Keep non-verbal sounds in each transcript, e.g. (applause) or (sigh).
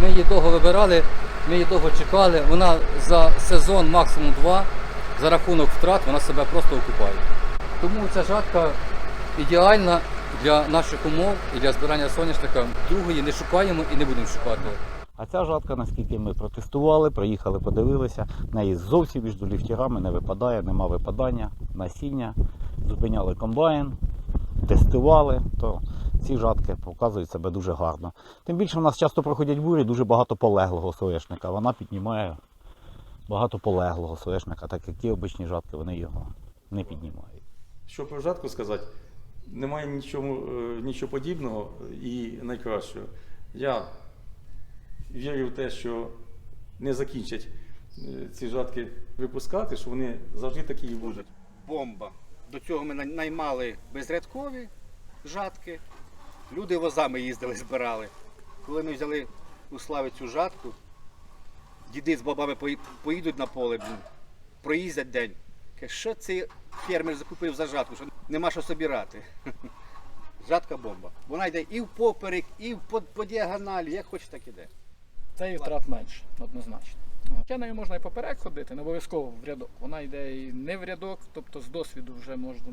Ми її довго вибирали, ми її довго чекали. Вона за сезон максимум два, за рахунок втрат, вона себе просто окупає. Тому ця жатка ідеальна для наших умов і для збирання соняшника. Другої не шукаємо і не будемо шукати. А ця жатка, наскільки ми протестували, проїхали, подивилися, в неї зовсім між ліфтірами не випадає, нема випадання, насіння, зупиняли комбайн, тестували, то ці жатки показують себе дуже гарно. Тим більше в нас часто проходять бурі, дуже багато полеглого соняшника. Вона піднімає багато полеглого соняшника, так як ті обичні жатки вони його не піднімають. Що про жатку сказати, немає нічого, е, нічого подібного і найкращого. Я вірю в те, що не закінчать е, ці жатки випускати, що вони завжди такі і будуть. бомба. До цього ми наймали безрядкові жатки. Люди возами їздили, збирали. Коли ми взяли у слави цю жатку, діди з бабами поїдуть на поле, проїздять день. Що цей фермер закупив за жатку, що нема що собирати. (laughs) Жатка бомба. Вона йде і в поперек, і по, по діагоналі, як хочеш, так іде. Це і втрат менше, однозначно. Ще нею можна і поперек ходити, не обов'язково в рядок. Вона йде і не в рядок, тобто з досвіду вже можна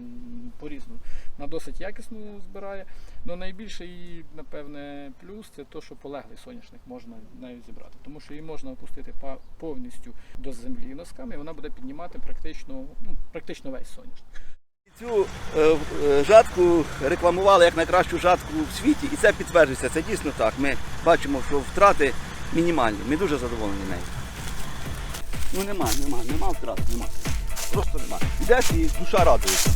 по-різному. Вона досить якісно збирає. Ну найбільший напевне, плюс це те, що полеглий соняшник можна нею зібрати. Тому що її можна опустити повністю до землі носками, і вона буде піднімати практично, ну, практично весь соняшник. Цю е, е, жатку рекламували як найкращу жатку в світі, і це підтверджується. Це дійсно так. Ми бачимо, що втрати мінімальні. Ми дуже задоволені нею. Ну нема, нема, нема втрат, нема. Просто нема. Йдеш і душа радується.